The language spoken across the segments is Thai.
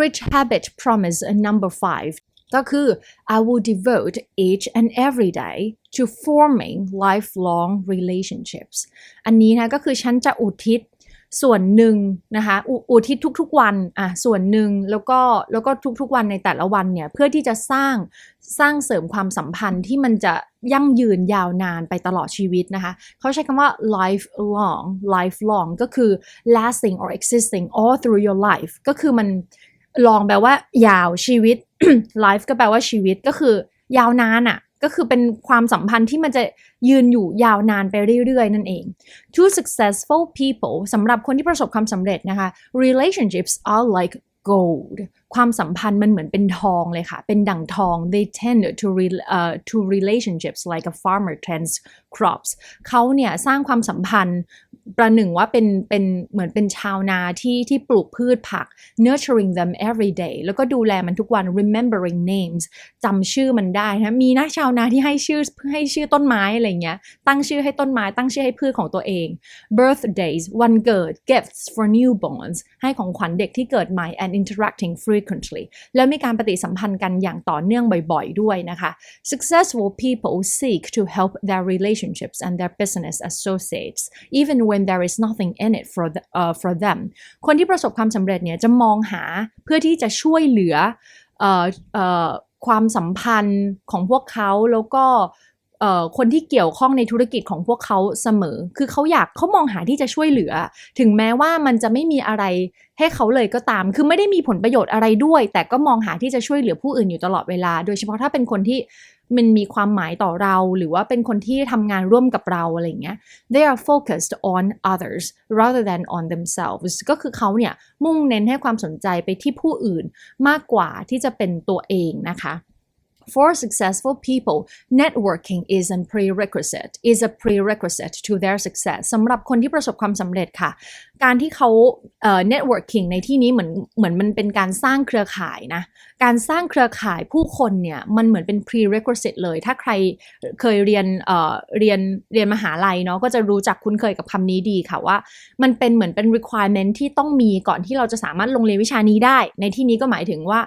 rich habit promise number five ก็คือ I will devote each and every day to forming lifelong relationships อันนี้นะก็คือฉันจะอุทิศส่วนหนึ่งนะคะอุอุทิศทุกๆวันอะส่วนหนึ่งแล้วก็แล้วก็ทุกๆวันในแต่ละวันเนี่ยเพื่อที่จะสร้างสร้างเสริมความสัมพันธ์ที่มันจะยั่งยืนยาวนานไปตลอดชีวิตนะคะ เขาใช้คำว่า lifelong lifelong ก็คือ lasting or existing all through your life ก็คือมัน ลองแปลว่ายาวชีวิต life ก็แปลว่าชีวิตก็คือยาวนานอะ่ะ ก็คือเป็นความสัมพันธ์ที่มันจะยืนอยู่ยาวนานไปเรื่อยๆ นั่นเอง To successful people สำหรับคนที่ประสบความสำเร็จนะคะ relationships are like gold ความสัมพันธ์มันเหมือนเป็นทองเลยค่ะ เป็นดั่งทอง they tend to re, uh, to relationships like a farmer tends crops เขาเนี่ยสร้างความสัมพันธ์ ประหนึ่งว่าเป็นเป็นเหมือนเป็นชาวนาที่ที่ปลูกพืชผัก nurturing them every day แล้วก็ดูแลมันทุกวัน remembering names จำชื่อมันได้นะมีนะชาวนาที่ให้ชื่อให้ชื่อต้นไม้อะไรเงี้ยตั้งชื่อให้ต้นไม้ตั้งชื่อให้พืชของตัวเอง birthdays วันเกิด gifts for newborns ให้ของขวัญเด็กที่เกิดใหม่ and interacting frequently แล้วมีการปฏิสัมพันธ์กันอย่างต่อเนื่องบ่อยๆ ด้วยนะคะ successful people seek to help their relationships and their business associates even when when there is nothing in it for the, uh, for them คนที่ประสบความสำเร็จเนี่ยจะมองหาเพื่อที่จะช่วยเหลืออออความสัมพันธ์ของพวกเขาแล้วก็คนที่เกี่ยวข้องในธุรกิจของพวกเขาเสมอ คือเขาอยากเขามองหาที่จะช่วยเหลือ ถึงแม้ว่ามันจะไม่มีอะไรให้เขาเลยก็ตาม คือไม่ได้มีผลประโยชน์อะไรด้วย แต่ก็มองหาที่จะช่วยเหลือผู้อื่นอยู่ตลอดเวลา โดยเฉพาะถ้าเป็นคนที่ มันมีความหมายต่อเรา หรือว่าเป็นคนที่ทำงานร่วมกับเราอะไรเงี้ย they are focused on others rather than on themselves ก็คือเขาเนี่ยมุ่งเน้นให้ความสนใจไปที่ผู้อื่นมากกว่าที่จะเป็นตัวเองนะคะ For successful people, networking is a prerequisite is a prerequisite to their success สำหรับคนที่ประสบความสำเร็จค่ะ การที่เขาเอ่อ networking ในที่นี้เหมือนเหมือนมันเป็นการสร้างเครือข่ายนะ การสร้างเครือข่ายผู้คนเนี่ย มันเหมือนเป็น prerequisite เลย ถ้าใครเคยเรียนเอ่อเรียนเรียนมหาลัยเนาะ ก็จะรู้จักคุ้นเคยกับคำนี้ดีค่ะว่า มันเป็นเหมือนเป็น requirement ที่ต้องมีก่อนที่เราจะสามารถลงเรียนวิชานี้ได้ ในที่นี้ก็หมายถึงว่า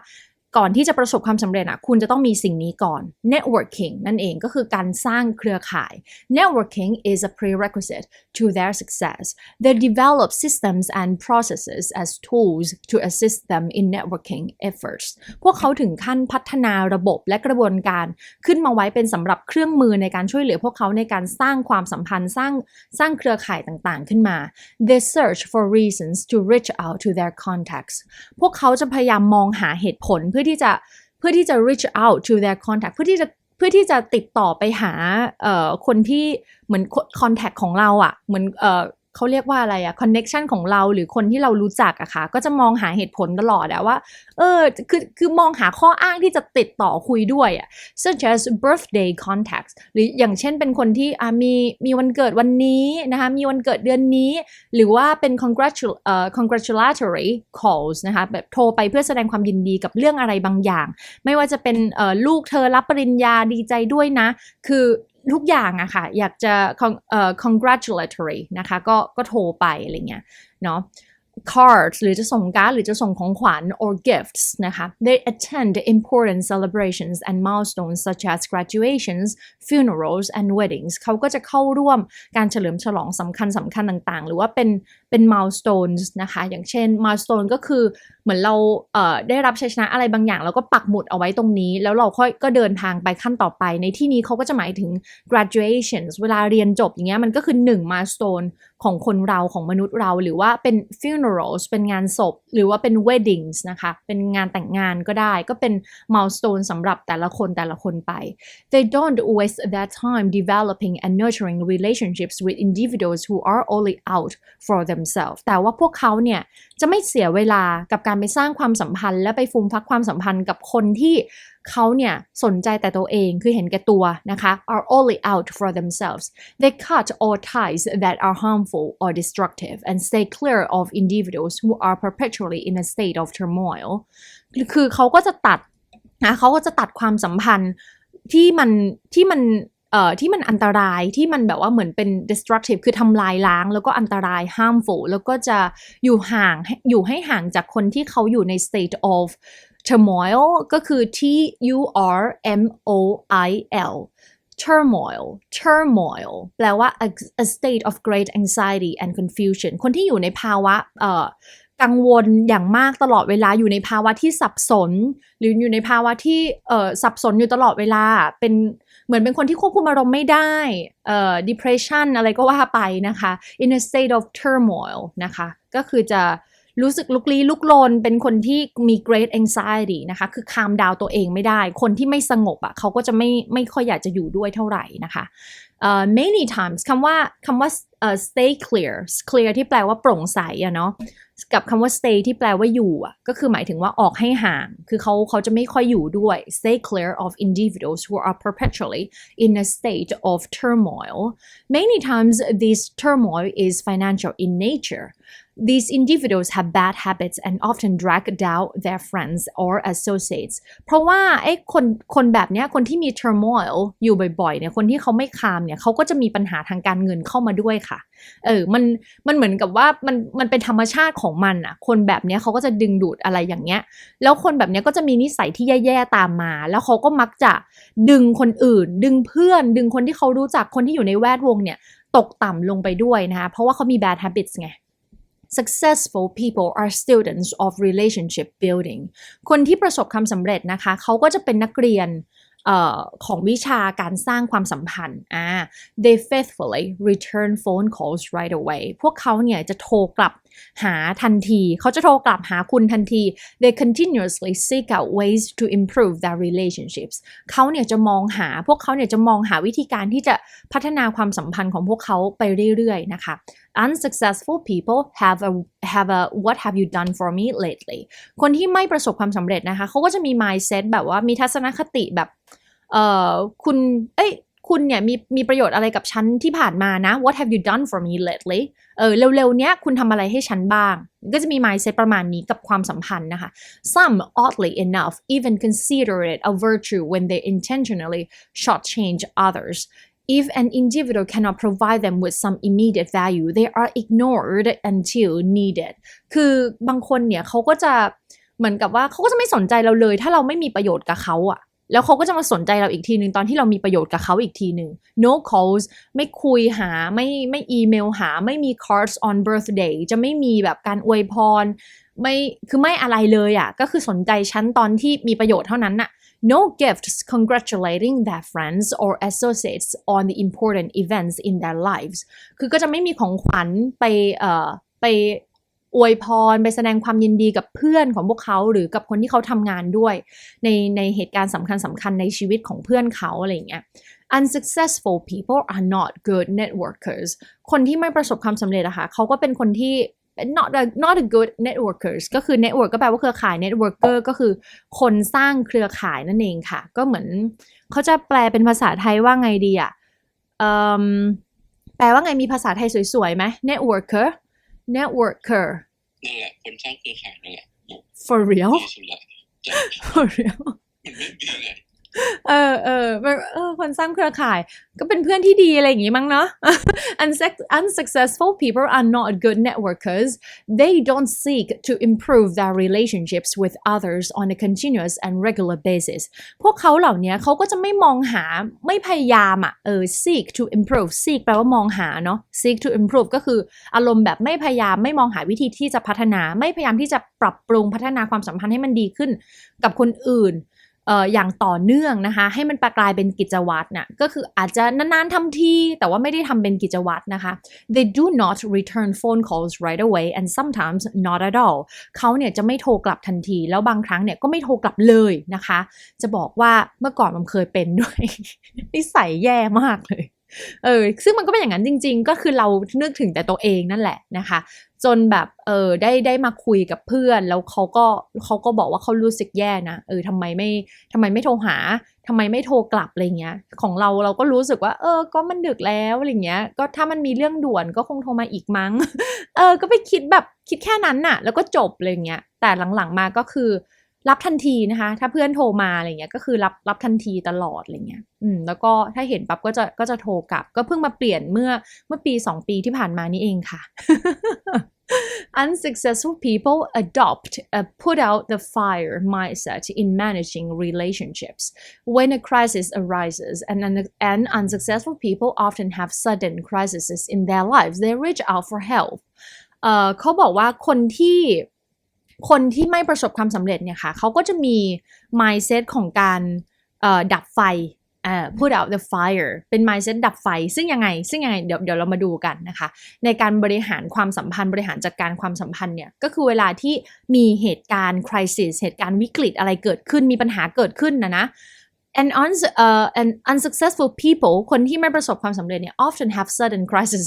ก่อนที่จะประสบความสำเร็จอะคุณจะต้องมีสิ่งนี้ก่อน networking นั่นเองก็คือการสร้างเครือข่าย networking is a prerequisite to their success they develop systems and processes as tools to assist them in networking efforts พวกเขาถึงขั้นพัฒนาระบบและกระบวนการขึ้นมาไว้เป็นสำหรับเครื่องมือในการช่วยเหลือพวกเขาในการสร้างความสัมพันธ์สร้างสร้างเครือข่ายต่างๆ ขึ้นมา they search for reasons to reach out to their contacts พวกเขาจะพยายามมองหาเหตุผลเพื่อที่จะเพื่อที่จะ reach out to their contact เพื่อที่จะเพื่อที่จะติดต่อไปหาคนที่เหมือน contact ของเราอะ่ะเหมือน เขาเรียกว่าอะไรอะ connection ของเราหรือคนที่เรารู้จักอะค่ะ ก็จะมองหาเหตุผลตลอดอะว่า เออ คือ คือมองหาข้ออ้างที่จะติดต่อคุยด้วยอะ such as birthday contacts หรืออย่างเช่นเป็นคนที่อ่ามี มีวันเกิดวันนี้นะคะ มีวันเกิดเดือนนี้ หรือว่าเป็น congratul เอ่อ congratulatory calls นะคะ แบบโทรไปเพื่อแสดงความยินดีกับเรื่องอะไรบางอย่าง ไม่ว่าจะเป็นเอ่อลูกเธอรับปริญญาดีใจด้วยนะ คือ ทุกอย่างอะค่ะ อยากจะเอ่อ congratulatory นะคะ ก็ก็โทรไปอะไรเงี้ยเนาะ cards หรือจะส่งการ์ดหรือจะส่งของขวัญ or gifts นะคะ they attend important celebrations and milestones such as graduations funerals and weddings เขาก็จะเข้าร่วมการเฉลิมฉลองสำคัญสำคัญต่างๆ หรือว่าเป็นเป็น milestones นะคะ อย่างเช่น milestone ก็คือเหมือนเราเได้รับชัยชนะอะไรบางอย่าง แล้วก็ปักหมุดเอาไว้ตรงนี้ แล้วเราค่อยก็เดินทางไปขั้นต่อไป ในที่นี้เขาก็จะหมายถึง graduations เวลาเรียนจบอย่างเงี้ยมันก็คือหนึ่ง milestone ของคนเราของมนุษย์เราหรือว่าเป็น funerals เป็นงานศพ หรือว่าเป็น weddings นะคะ เป็นงานแต่งงานก็ได้ก็เป็น milestone สำหรับแต่ละคนแต่ละคนไป they don't waste their time developing and nurturing relationships with individuals who are only out for themselves แต่ว่าพวกเขาเนี่ยจะไม่เสียเวลากับการไปสร้างความสัมพันธ์ และไปฟูมฟักความสัมพันธ์กับคนที่เขาเนี่ยสนใจแต่ตัวเองคือเห็นแก่ตัวนะคะ are only out for themselves they cut all ties that are harmful or destructive and stay clear of individuals who are perpetually in a state of turmoil คือเขาก็จะตัดนะเขาก็จะตัดความสัมพันธ์ที่มันที่มัน อ่อที่มันอันตรายที่มันแบบว่าเหมือนเป็น destructive คือทำลายล้าง แล้วก็อันตราย harmful แล้วก็จะอยู่ห่างอยู่ให้ห่างจากคนที่เขาอยู่ใน state of turmoil ก็คือ T U R M O I L turmoil turmoil แปลว่า a, a state of great anxiety and confusion คนที่อยู่ในภาวะเอ่อ กังวลอย่างมากตลอดเวลาอยู่ในภาวะที่สับสน หรืออยู่ในภาวะที่เอ่อสับสนอยู่ตลอดเวลา เป็นเหมือนเป็นคนที่ควบคุมอารมณ์ไม่ได้เอ่อ depression อะไรก็ว่าไปนะคะ in a state of turmoil นะคะ ก็คือจะ รู้สึกลุกลี้ลุกลน เป็นคนที่มี great anxiety นะคะ คือคามดาวตัวเองไม่ได้ คนที่ไม่สงบอะ่ะเขาก็จะไม่ไม่ค่อยอยากจะอยู่ด้วยเท่าไหร่นะคะ uh, many times คำว่าคำว่า uh, stay clear clear ที่แปลว่าโปร่งใสอะเนาะกับคำว่า stay ที่แปลว่าอยู่อะก็คือหมายถึงว่าออกให้ห่าง คือเขาเขาจะไม่ค่อยอยู่ด้วย stay clear of individuals who are perpetually in a state of turmoil many times this turmoil is financial in nature these individuals have bad habits and often drag down their friends or associates เพราะว่าไอ้คนคนแบบเนี้ยคนที่มี turmoil อยู่บ่อยๆเนี่ยคนที่เขาไม่คามเนี่ยเขาก็จะมีปัญหาทางการเงินเข้ามาด้วยค่ะ เออมันมันเหมือนกับว่ามันมันเป็นธรรมชาติของมันอะคนแบบเนี้ยเขาก็จะดึงดูดอะไรอย่างเงี้ย แล้วคนแบบเนี้ยก็จะมีนิสัยที่แย่ๆตามมา แล้วเขาก็มักจะดึงคนอื่น ดึงเพื่อน ดึงคนที่เขารู้จักคนที่อยู่ในแวดวงเนี่ยตกต่ำลงไปด้วยนะคะเพราะว่าเขามี bad habits ไง successful people are students of relationship building คนที่ประสบความสำเร็จนะคะ เขาก็จะเป็นนักเรียนออของวิชาการสร้างความสัมพันธ์อ่า they faithfully return phone calls right away พวกเขาเนี่ยจะโทรกลับ หาทันที เขาจะโทรกลับหาคุณทันที they continuously seek out ways to improve their relationships เขาเนี่ยจะมองหาพวกเขาเนี่ยจะมองหาวิธีการที่จะพัฒนาความสัมพันธ์ของพวกเขาไปเรื่อยๆนะคะ unsuccessful people have a have a what have you done for me lately คนที่ไม่ประสบความสำเร็จนะคะ เขาก็จะมี mindset แบบว่ามีทัศนคติแบบเอ่อคุณ เอ้ย คุณเนี่ยมีมีประโยชน์อะไรกับฉันที่ผ่านมานะ what have you done for me lately เออเร็วๆเนี้ยคุณทำอะไรให้ฉันบ้าง ก็จะมี mindset ประมาณนี้กับความสัมพันธ์นะคะ some oddly enough even consider it a virtue when they intentionally shortchange others if an individual cannot provide them with some immediate value they are ignored until needed คือบางคนเนี่ยเขาก็จะเหมือนกับว่าเขาก็จะไม่สนใจเราเลย ถ้าเราไม่มีประโยชน์กับเขาอะ แล้วเขาก็จะมาสนใจเราอีกทีหนึ่งตอนที่เรามีประโยชน์กับเขาอีกทีหนึ่ง no calls ไม่คุยหาไม่ไม่อีเมลหา ไม่มี cards on birthday จะไม่มีแบบการอวยพร ไม่คือไม่อะไรเลยอะ่ะ ก็คือสนใจฉันตอนที่มีประโยชน์เท่านั้นน่ะ no gifts congratulating their friends or associates on the important events in their lives คือก็จะไม่มีของขวัญไปเอ่อไป อวยพรไปแสดงความยินดีกับเพื่อนของพวกเขาหรือกับคนที่เขาทำงานด้วย ในในเหตุการณ์สำคัญสำคัญในชีวิตของเพื่อนเขาอะไรอย่างเงี้ย unsuccessful people are not good networkers คนที่ไม่ประสบความสำเร็จอะค่ะเขาก็เป็นคนที่ not a not a good networkers ก็คือ network ก็แปลว่าเครือข่าย networker ก็คือคนสร้างเครือข่ายนั่นเองค่ะ ก็เหมือนเขาจะแปลเป็นภาษาไทยว่าไงดีอะแปลว่าไงมีภาษาไทยสวยๆไหม networker networker นั่นแหละคนสร้างเครือข่ายนั่นแหละ for real ดีสุดละจะ for real มันไม่ดีไง เออเออเออคนสร้างเครือข่ายก็เป็นเพื่อนที่ดีอะไรอย่างงี้มั้งเนาะ unsuccessful people are not good networkers they don't seek to improve their relationships with others on a continuous and regular basis พวกเขาเหล่านี้เขาก็จะไม่มองหาไม่พยายามอะเออ seek to improve seek แปลว่ามองหาเนาะ seek to improve ก็คืออารมณ์แบบไม่พยายามไม่มองหาวิธีที่จะพัฒนา ไม่พยายามที่จะปรับปรุงพัฒนาความสัมพันธ์ให้มันดีขึ้นกับคนอื่น อ่ออย่างต่อเนื่องนะคะ ให้มันปกลายเป็นกิจวัตรน่ะก็คืออาจจะนานๆทำทีแต่ว่าไม่ได้ทำเป็นกิจวัตรนะคะ they do not return phone calls right away and sometimes not at all เขาเนี่ยจะไม่โทรกลับทันที แล้วบางครั้งเนี่ยก็ไม่โทรกลับเลยนะคะ จะบอกว่าเมื่อก่อนมันเคยเป็นด้วยนิสัยแย่มากเลย เออซึ่งมันก็เป็นอย่างนั้นจริง ๆ ก็คือเรานึกถึงแต่ตัวเองนั่นแหละนะคะ จนแบบเออได้ได้มาคุยกับเพื่อน แล้วเขาก็เขาก็บอกว่าเขารู้สึกแย่นะเออทำไมไม่ทำไมไม่โทรหาทำไมไม่โทรกลับอะไรเงี้ย ของเราเราก็รู้สึกว่า เออ ก็มันดึกแล้วอะไรเงี้ย ก็ถ้ามันมีเรื่องด่วนก็คงโทรมาอีกมั้ง เออ ก็ไปคิดแบบคิดแค่นั้นน่ะ แล้วก็จบอะไรเงี้ยแต่หลังๆมาก็คือ รับทันทีนะคะ ถ้าเพื่อนโทรมาอะไรเงี้ยก็คือรับรับทันทีตลอดอะไรเงี้ยอืมแล้วก็ถ้าเห็นปั๊บก็จะก็จะโทรกลับ ก็เพิ่งมาเปลี่ยนเมื่อเมื่อปี 2 ปีที่ผ่านมานี่เองค่ะ Unsuccessful people adopt a put out the fire mindset in managing relationships. When a crisis arises, and, and unsuccessful people often have sudden crises in their lives, they reach out for help. เอ่อเขาบอกว่าคนที่ คนที่ไม่ประสบความสำเร็จเนี่ยค่ะเขาก็จะมี mindset ของการดับไฟเอ่อ put out the fire เป็น mindset ดับไฟ ซึ่งยังไง ซึ่งยังไง เดี๋ยวเดี๋ยวเรามาดูกันนะคะ ในการบริหารความสัมพันธ์ บริหารจัดการความสัมพันธ์เนี่ย ก็คือเวลาที่มีเหตุการณ์ crisis เหตุการณ์วิกฤตอะไรเกิดขึ้น มีปัญหาเกิดขึ้นนะนะ and un uh, and unsuccessful people คนที่ไม่ประสบความสำเร็จเนี่ย often have sudden crises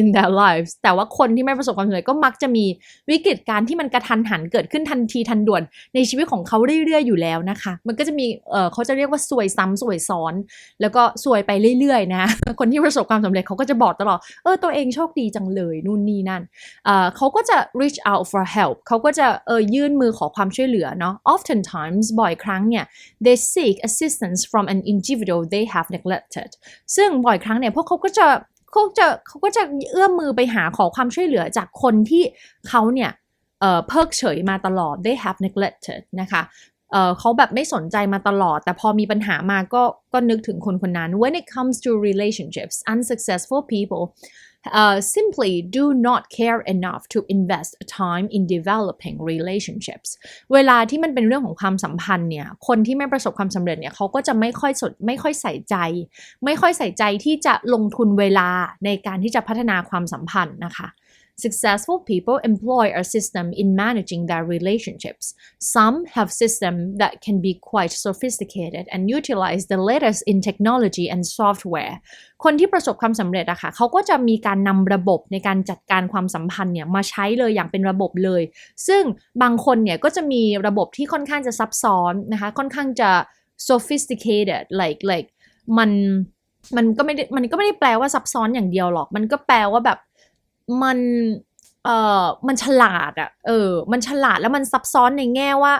in their lives แต่ว่าคนที่ไม่ประสบความสำเร็จก็มักจะมีวิกฤตการณ์ที่มันกระทันหันเกิดขึ้นทันทีทันด่วน ในชีวิตของเขาเรื่อยๆอยู่แล้วนะคะ มันก็จะมีเอ่อเขาจะเรียกว่าสวยซ้ำสวยซ้อน แล้วก็สวยไปเรื่อยๆนะคนที่ประสบความสำเร็จเขาก็จะบอกตลอดเออตัวเองโชคดีจังเลยนู่นนี่นั่นเอ่อเขาก็จะ reach out for help เขาก็จะเออยื่นมือขอความช่วยเหลือเนาะ oftentimes บ่อยครั้งเนี่ย they seek assistance from an individual they have neglected ซึ่งบ่อยครั้งเนี่ยพวกเขาก็จะเขาจะเขาก็จะเอื้อมมือไปหาขอความช่วยเหลือจากคนที่เขาเนี่ยเพิกเฉยมาตลอด they have neglected นะคะเเขาแบบไม่สนใจมาตลอด แต่พอมีปัญหามาก็ก็นึกถึงคนคนนั้น when it comes to relationships unsuccessful people uh, simply do not care enough to invest time in developing relationships เวลาที่มันเป็นเรื่องของความสัมพันธ์เนี่ย คนที่ไม่ประสบความสำเร็จเนี่ยเขาก็จะไม่ค่อยสนไม่ค่อยใส่ใจ ไม่ค่อยใส่ใจที่จะลงทุนเวลาในการที่จะพัฒนาความสัมพันธ์นะคะ Successful people employ a system in managing their relationships. Some have systems that can be quite sophisticated and utilize the latest in technology and software. คนที่ประสบความสำเร็จอะค่ะเขาก็จะมีการนำระบบในการจัดการความสัมพันธ์เนี่ยมาใช้เลยอย่างเป็นระบบเลย ซึ่งบางคนเนี่ยก็จะมีระบบที่ค่อนข้างจะซับซ้อนนะคะค่อนข้างจะ sophisticated like like มันมันก็ไม่ได้มันก็ไม่ได้แปลว่าซับซ้อนอย่างเดียวหรอก มันก็แปลว่าแบบ มัน เอ่อ มันฉลาดอะเออ มันฉลาดแล้วมันซับซ้อนในแง่ว่า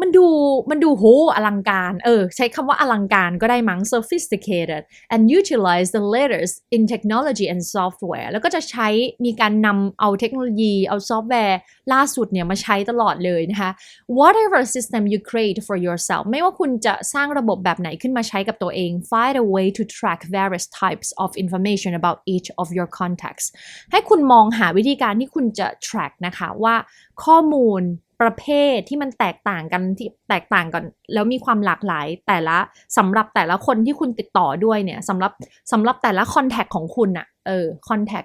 มันดูมันดูโหอลังการ เออ ใช้คำว่าอลังการก็ได้มั้ง sophisticated and utilize the latest in technology and software แล้วก็จะใช้มีการนำเอาเทคโนโลยี เอาซอฟต์แวร์ ล่าสุดเนี่ยมาใช้ตลอดเลยนะคะ whatever system you create for yourself ไม่ว่าคุณจะสร้างระบบแบบไหนขึ้นมาใช้กับตัวเอง find a way to track various types of information about each of your contacts ให้คุณมองหาวิธีการที่คุณจะ track นะคะว่าข้อมูล ประเภทที่มันแตกต่างกันที่แตกต่างกันแล้วมีความหลากหลายแต่ละสำหรับแต่ละคนที่คุณติดต่อด้วยเนี่ยสำหรับสำหรับแต่ละคอนแทคของคุณอะเออคอนแทค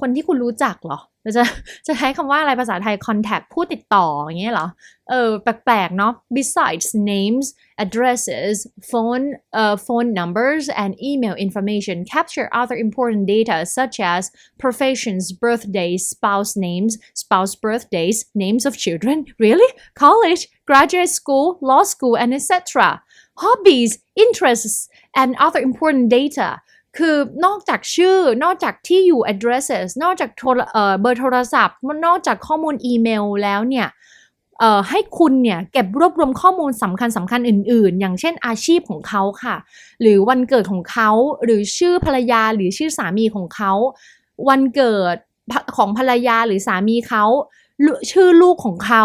คนที่คุณรู้จักเหรอ จะจะใช้คำว่าอะไรภาษาไทย contact ผู้ติดต่ออย่างเงี้ยเหรอ เออแปลกๆเนาะ besides names addresses phone uh, phone numbers and email information capture other important data such as professions birthdays spouse names spouse birthdays names of children really college graduate school law school and etc hobbies interests and other important data คือนอกจากชื่อนอกจากที่อยู่ addresses นอกจากโทรเบอร์โทรศัพท์นอกจากข้อมูลอีเมลแล้วเนี่ยให้คุณเนี่ยเก็บรวบรวมข้อมูลสำคัญสำคัญอื่น ๆ อย่างเช่นอาชีพของเขาค่ะ หรือวันเกิดของเขาหรือชื่อภรรยาหรือชื่อสามีของเขา วันเกิดของภรรยาหรือสามีเขาชื่อลูกของเขา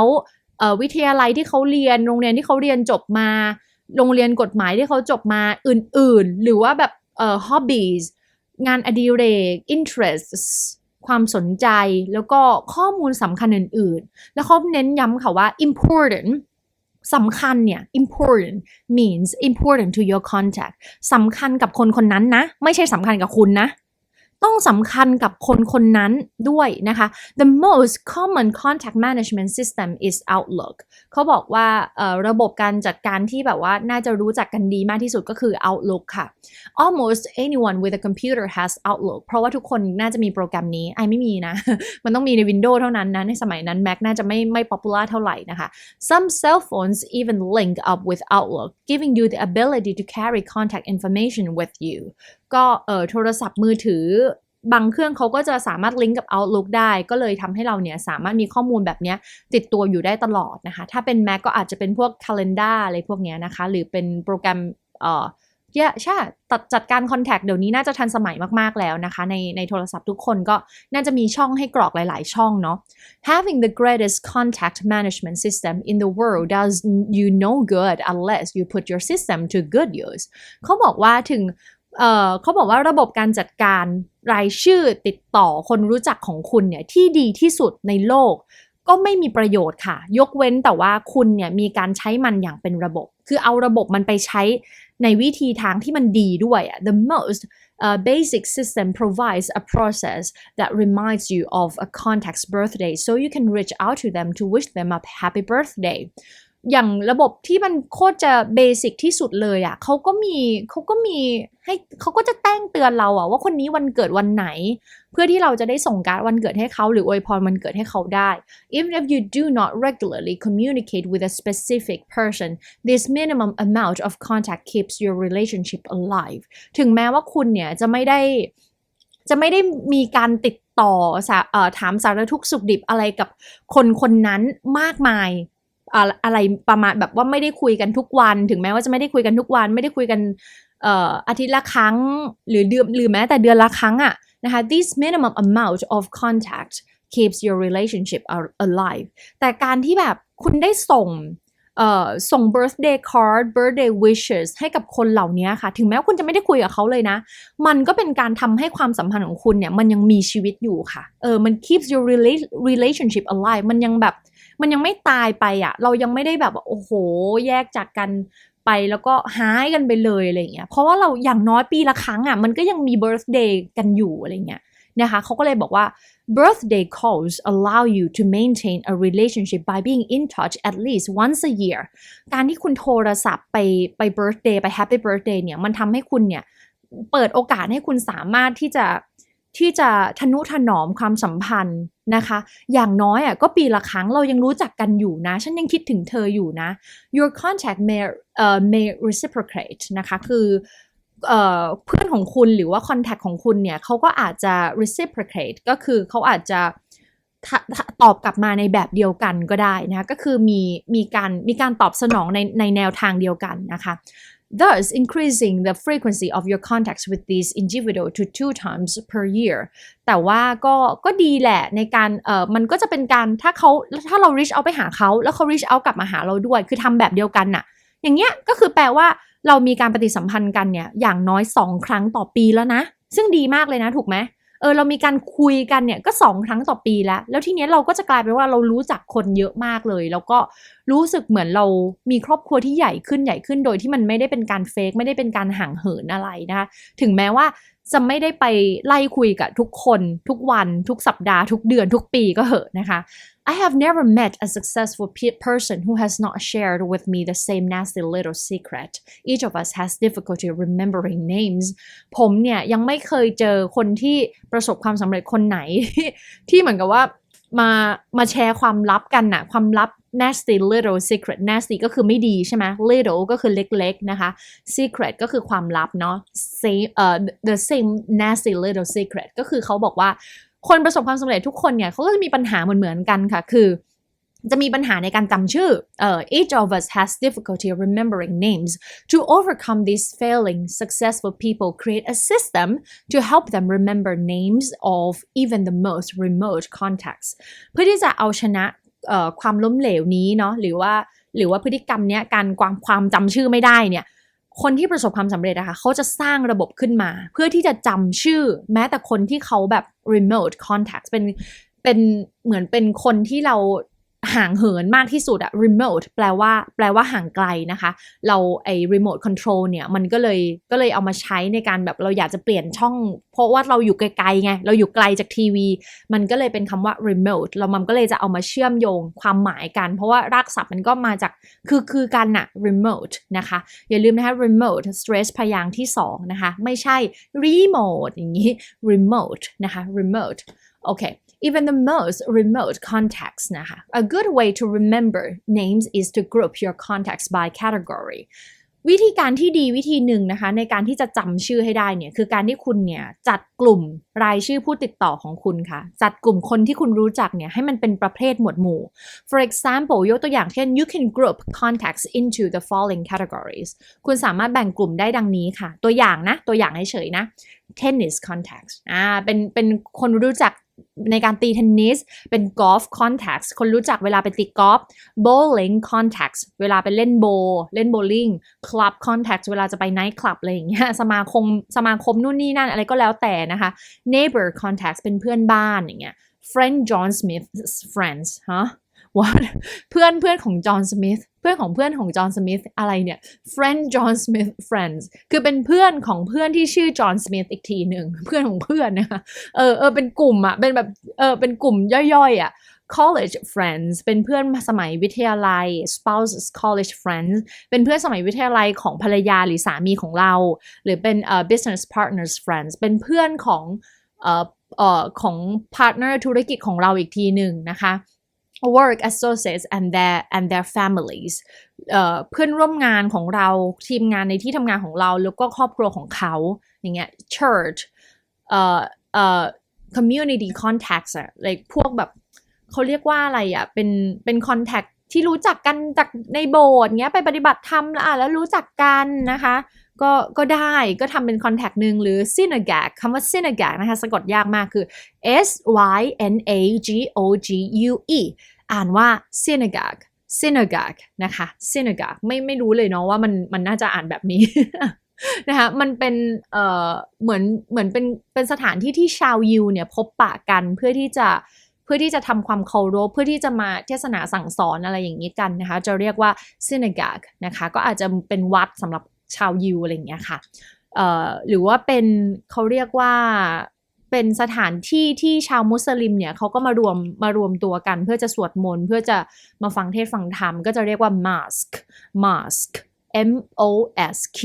เวิทยาลัยที่เขาเรียนโรงเรียนที่เขาเรียนจบมา โรงเรียนกฎหมายที่เขาจบมาอื่น ๆ หรือว่าแบบ เอ่อ hobbies งานอดิเรก interests ความสนใจแล้วก็ข้อมูลสำคัญอื่น ๆ แล้วเขาเน้นย้ำค่ะว่า important สำคัญเนี่ย important means important to your contact สำคัญกับคนคนนั้นนะ ไม่ใช่สำคัญกับคุณนะ ต้องสำคัญกับคนคนนั้นด้วยนะคะ the most common contact management system is Outlook เขาบอกว่าระบบการจัดการที่แบบว่าน่าจะรู้จักกันดีมากที่สุดก็คือ Outlook ค่ะ almost anyone with a computer has Outlook เพราะว่าทุกคนน่าจะมีโปรแกรมนี้ ไอไม่มีนะ มันต้องมีใน Windows เท่านั้นนะ ในสมัยนั้น Mac น่าจะไม่ไม่ popular เท่าไหร่นะคะ some cell phones even link up with Outlook giving you the ability to carry contact information with you ก็เออโทรศัพท์มือถือบางเครื่องเขาก็จะสามารถลิงก์กับ Outlook ได้ ก็เลยทำให้เราเนี่ยสามารถมีข้อมูลแบบนี้ติดตัวอยู่ได้ตลอดนะคะ ถ้าเป็น Mac ก็อาจจะเป็นพวก Calendar อะไรพวกนี้นะคะ หรือเป็นโปรแกรมเอ่อ yeah ใช่ตัดจัดการคอนแทคเดี๋ยวนี้น่าจะทันสมัยมาก ๆ แล้วนะคะ ในในโทรศัพท์ทุกคนก็น่าจะมีช่องให้กรอกหลาย ๆ ช่องเนาะ Having the greatest contact management system in the world does you no good unless you put your system to good use เขาบอกว่าถึง เอ่อเขาบอกว่าระบบการจัดการรายชื่อติดต่อคนรู้จักของคุณเนี่ยที่ดีที่สุดในโลก ก็ไม่มีประโยชน์ค่ะ ยกเว้นแต่ว่าคุณเนี่ยมีการใช้มันอย่างเป็นระบบ คือเอาระบบมันไปใช้ในวิธีทางที่มันดีด้วยอะ the most uh, basic system provides a process that reminds you of a contact's birthday so you can reach out to them to wish them a happy birthday อย่างระบบที่มันโคตรจะเบสิกที่สุดเลยอะ่ะเขาก็มีเขาก็มีให้เขาก็จะแจ้งเตือนเราอะว่าคนนี้วันเกิดวันไหน เพื่อที่เราจะได้ส่งการ์ดวันเกิดให้เขาหรืออวยพรวันเกิดให้เขาได้ even if you do not regularly communicate with a specific person this minimum amount of contact keeps your relationship alive ถึงแม้ว่าคุณเนี่ยจะไม่ได้จะไม่ได้มีการติดต่อสาเอ่อถามสารทุกข์สุขดิบอะไรกับคนคนนั้นมากมาย อะไรประมาณแบบว่าไม่ได้คุยกันทุกวัน ถึงแม้ว่าจะไม่ได้คุยกันทุกวัน ไม่ได้คุยกันเอ่ออาทิตย์ละครั้งหรือเดือนหรือแม้แต่เดือนละครั้งอะนะคะ this minimum amount of contact keeps your relationship alive แต่การที่แบบคุณได้ส่งเอ่อส่ง birthday card birthday wishes ให้กับคนเหล่านี้ค่ะ ถึงแม้ว่าคุณจะไม่ได้คุยกับเขาเลยนะ มันก็เป็นการทำให้ความสัมพันธ์ของคุณเนี่ย มันยังมีชีวิตอยู่ค่ะ เออ มัน keeps your relationship alive มันยังแบบ มันยังไม่ตายไปอะ่ะเรายังไม่ได้แบบว่าโอ้โห แยกจากกันไปแล้วก็หายกันไปเลยอะไรเงี้ย เพราะว่าเราอย่างน้อยปีละครั้งอะ่ะมันก็ยังมี birthday กันอยู่อะไรเงี้ยนะคะเขาก็เลยบอกว่า birthday calls allow you to maintain a relationship by being in touch at least once a year การที่คุณโทรศัพท์ไปไป birthday ไป happy birthday เนี่ย มันทำให้คุณเนี่ย เปิดโอกาสให้คุณสามารถที่จะ ที่จะทนุถนอมความสัมพันธ์นะคะ อย่างน้อยอะก็ปีละครั้งเรายังรู้จักกันอยู่นะ ฉันยังคิดถึงเธออยู่นะ your contact may uh, may reciprocate นะคะ คือเพื่อนของคุณหรือว่า contact ของคุณเนี่ยเขาก็อาจจะ reciprocate ก็คือเขาอาจจะทะทะตอบกลับมาในแบบเดียวกันก็ได้นะคะก็คือมีมีการมีการตอบสนองในในแนวทางเดียวกันนะคะ thus increasing the frequency of your contacts with these individual to two times per year แต่ว่าก็ก็ดีแหละในการเออมันก็จะเป็นการถ้าเขาถ้าเรา reach out ไปหาเขาแล้วเขา reach out กลับมาหาเราด้วย คือทำแบบเดียวกันน่ะ อย่างเงี้ยก็คือแปลว่าเรามีการปฏิสัมพันธ์กันเนี่ยอย่างน้อย 2 ครั้งต่อปีแล้วนะ ซึ่งดีมากเลยนะถูกไหม เออเรามีการคุยกันเนี่ยก็สองครั้งต่อปีแล้ว แล้วทีเนี้ยเราก็จะกลายเป็นว่าเรารู้จักคนเยอะมากเลย แล้วก็รู้สึกเหมือนเรามีครอบครัวที่ใหญ่ขึ้นใหญ่ขึ้นโดยที่มันไม่ได้เป็นการเฟกไม่ได้เป็นการห่างเหินอะไรนะคะถึงแม้ว่าจะไม่ได้ไปไล่คุยกับทุกคน ทุกวัน ทุกสัปดาห์ ทุกเดือนทุกปีก็เหอะนะคะ I have never met a successful pe- person who has not shared with me the same nasty little secret. Each of us has difficulty remembering names. ผมเนี่ยยังไม่เคยเจอคนที่ประสบความสำเร็จคนไหน ที่เหมือนกับว่ามามาแชร์ความลับกันน่ะความลับ nasty little secret nasty ก็คือไม่ดีใช่ไหม little ก็คือเล็กๆนะคะ secret ก็คือความลับเนาะ same เอ่อ the same nasty little secret ก็คือเขาบอกว่า คนประสบความสำเร็จทุกคนเนี่ยเขาก็จะมีปัญหาเหมือนๆกันค่ะ คือ จะมีปัญหาในการจำชื่อเอ่อ each of us has difficulty remembering names to overcome this failing successful people create a system to help them remember names of even the most remote contacts เพื่อที่จะเอาชนะความล้มเหลวนี้เนาะหรือว่าหรือว่าพฤติกรรมเนี้ยการความความจำชื่อไม่ได้เนี่ย คนที่ประสบความสำเร็จนะคะเขาจะสร้างระบบขึ้นมา เพื่อที่จะจำชื่อ แม้แต่คนที่เขาแบบ remote contact เป็นเป็นเหมือนเป็นคนที่เรา ห่างเหินมากที่สุดอะ remote แปลว่า แปลว่าห่างไกลนะคะ เราไอ้ remote control เนี่ย มันก็เลย ก็เลยเอามาใช้ในการแบบเราอยากจะเปลี่ยนช่อง เพราะว่าเราอยู่ไกลๆไง เราอยู่ไกลจากทีวี มันก็เลยเป็นคำว่า remote แล้วมันก็เลยจะเอามาเชื่อมโยงความหมายกัน เพราะว่ารากศัพท์มันก็มาจาก คือ คือกันน่ะ remote นะคะ อย่าลืมนะคะ remote stress พยางค์ที่2นะคะ ไม่ใช่ remote อย่างนี้ remote นะคะ remote โอเค even the most remote contacts นะคะ a good way to remember names is to group your contacts by category วิธีการที่ดีวิธีหนึ่งนะคะ ในการที่จะจำชื่อให้ได้เนี่ยคือการที่คุณเนี่ยจัดกลุ่มรายชื่อผู้ติดต่อของคุณค่ะ จัดกลุ่มคนที่คุณรู้จักเนี่ยให้มันเป็นประเภทหมวดหมู่ for example ยกตัวอย่างเช่น you can group contacts into the following categories คุณสามารถแบ่งกลุ่มได้ดังนี้ค่ะ ตัวอย่างนะ ตัวอย่างเฉยๆนะ tennis contacts อ่าเป็นเป็นคนรู้จัก ในการตีเทนนิสเป็นกอล์ฟคอนแทคคนรู้จักเวลาไปตีกอล์ฟโบลิ่งคอนแทคเวลาไปเล่นโบเล่นโบลิ่งคลับคอนแทคเวลาจะไปไนท์คลับอะไรอย่างเงี้ยสมาคมสมาคมนู่นนี่นั่นอะไรก็แล้วแต่นะคะ neighbor contacts เป็นเพื่อนบ้านอย่างเงี้ย friend John Smith's friends ฮะ what เพื่อนเพื่อนของ John Smith เพื่อนของเพื่อนของ John Smith อะไรเนี่ย friend John Smith friends คือเป็นเพื่อนของเพื่อนที่ชื่อ John Smith อีกทีหนึ่งเพื่อนของเพื่อนนะคะเออเออเป็นกลุ่มอะเป็นแบบเออเป็นกลุ่มย่อยๆอะ college friends เป็นเพื่อนสมัยวิทยาลัย spouses college friends เป็นเพื่อนสมัยวิทยาลัยของภรรยาหรือสามีของเรา หรือเป็นเอ่อ business partners friends เป็นเพื่อนของเอ่อเอ่อของ partner ธุรกิจของเราอีกทีหนึ่งนะคะ work associates and their and their families เพื่อนร่วมงานของเราทีมงานในที่ทำงานของเรา แล้วก็ครอบครัวของเขาอย่างเงี้ย church เอ่อเอ่อ community contacts อะ like พวกแบบเขาเรียกว่าอะไรอะเป็นเป็น contact ที่รู้จักกันจากในโบสถ์เงี้ยไปปฏิบัติธรรมแล้วอะแล้วรู้จักกันนะคะ ก็ก็ได้ก็ทำเป็น contact หนึ่งหรือ synagogue คำว่า synagogue นะคะสะกดยากมากคือ S Y N A G O G U E อ่านว่า synagogue synagogue นะคะ synagogue ไม่ไม่รู้เลยเนาะว่ามันมันน่าจะอ่านแบบนี้นะคะมันเป็นเอ่อเหมือนเหมือนเป็นเป็นสถานที่ที่ชาวยิวเนี่ยพบปะกันเพื่อที่จะเพื่อที่จะทำความเคารพเพื่อที่จะมาเทศนาสั่งสอนอะไรอย่างนี้กันนะคะ จะเรียกว่า synagogue นะคะ ก็อาจจะเป็นวัดสำหรับ ชาวยิวอะไรอย่างเงี้ยค่ะเอ่อหรือว่าเป็นเขาเรียกว่าเป็นสถานที่ที่ชาวมุสลิมเนี่ยเขาก็มารวมมารวมตัวกัน เพื่อจะสวดมนต์เพื่อจะมาฟังเทศน์ฟังธรรมก็จะเรียกว่า mosque mosque M O S Q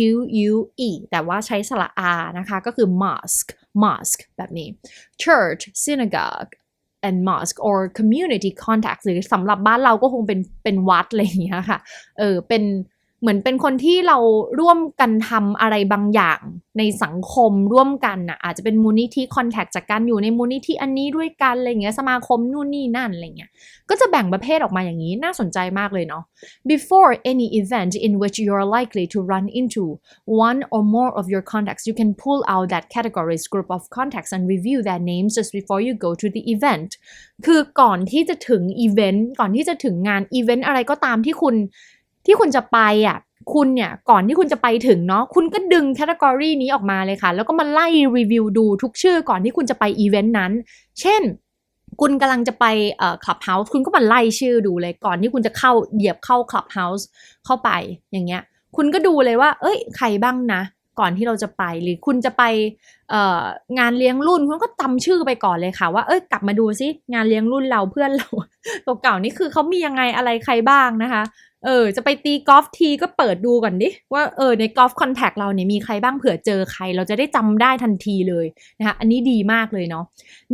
U E แต่ว่าใช้สระ R นะคะ ก็คือ mosque mosque แบบนี้ church synagogue and mosque or community contact หรือสำหรับบ้านเราก็คงเป็นเป็นวัดอะไรอย่างเงี้ยค่ะ เออ เป็น เหมือนเป็นคนที่เราร่วมกันทำอะไรบางอย่างในสังคมร่วมกันน่ะอาจจะเป็นมูลนิธิคอนแทคจากการอยู่ในมูลนิธิอันนี้ด้วยกันอะไรเงี้ยสมาคมนู่นนี่นั่นอะไรเงี้ยก็จะแบ่งประเภทออกมาอย่างนี้น่าสนใจมากเลยเนาะ Before any event in which you're likely to run into one or more of your contacts you can pull out that category's group of contacts and review their names just before you go to the event คือก่อนที่จะถึงอีเวนต์ก่อนที่จะถึงงานอีเวนต์อะไรก็ตามที่คุณ ที่คุณจะไปอะคุณเนี่ยก่อนที่คุณจะไปถึงเนาะคุณก็ดึงแคตตากรีนี้ออกมาเลยค่ะ แล้วก็มาไล่รีวิวดูทุกชื่อก่อนที่คุณจะไปอีเวนต์นั้น เช่น คุณกำลังจะไปเอ่อคลับเฮาส์คุณก็มาไล่ชื่อดูเลยก่อนที่คุณจะเข้าเหยียบเข้าคลับเฮาส์เข้าไปอย่างเงี้ย คุณก็ดูเลยว่า เอ้ย ใครบ้างนะ ก่อนที่เราจะไปหรือคุณจะไปเอ่องานเลี้ยงรุ่นคุณก็จำชื่อไปก่อนเลยค่ะ ว่าเอ้ยกลับมาดูซิงานเลี้ยงรุ่นเราเพื่อนเราตัวเก่านี่คือเขามียังไงอะไรใครบ้างนะคะ เออ จะไปตีกอล์ฟทีก็เปิดดูก่อนดิ ว่าเออในกอล์ฟคอนแทคเราเนี่ยมีใครบ้างเผื่อเจอใคร เราจะได้จำได้ทันทีเลยนะคะอันนี้ดีมากเลยเนาะ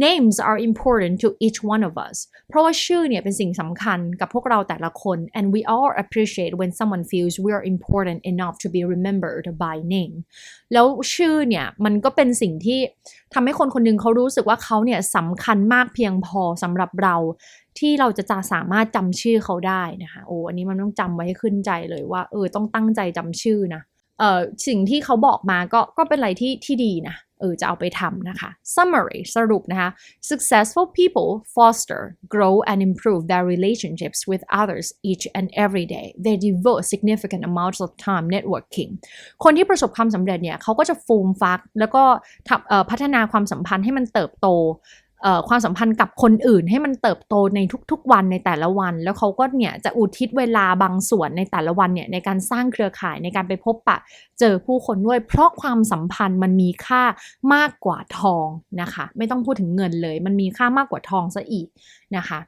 names are important to each one of us เพราะว่าชื่อเนี่ยเป็นสิ่งสำคัญกับพวกเราแต่ละคน and we all appreciate when someone feels we are important enough to be remembered by name แล้วชื่อเนี่ยมันก็เป็นสิ่งที่ทำให้คนคนหนึงเขารู้สึกว่าเขาเนี่ยสำคัญมากเพียงพอสำหรับเราที่เราจะจะสามารถจำชื่อเขาได้นะคะโอ้อันนี้มันต้องจำไว้ให้ขึ้นใจเลยว่า เออต้องตั้งใจจำชื่อนะเออสิ่งที่เขาบอกมาก็ก็เป็นอะไรที่ที่ดีนะเออจะเอาไปทำนะคะ summary สรุปนะคะ successful people foster grow and improve their relationships with others each and every day they devote significant amounts of time networking คนที่ประสบความสำเร็จเนี่ยเขาก็จะฟูมฟัก แล้วก็พัฒนาความสัมพันธ์ให้มันเติบโต ความสัมพันธ์กับคนอื่นให้มันเติบโตในทุกๆ วันในแต่ละวัน แล้วเขาก็เนี่ยจะอุทิศเวลาบางส่วนในแต่ละวันเนี่ยในการสร้างเครือข่ายในการไปพบปะ เจอผู้คนด้วย เพราะความสัมพันธ์มันมีค่ามากกว่าทองนะคะ ไม่ต้องพูดถึงเงินเลย มันมีค่ามากกว่าทองซะอีกนะคะ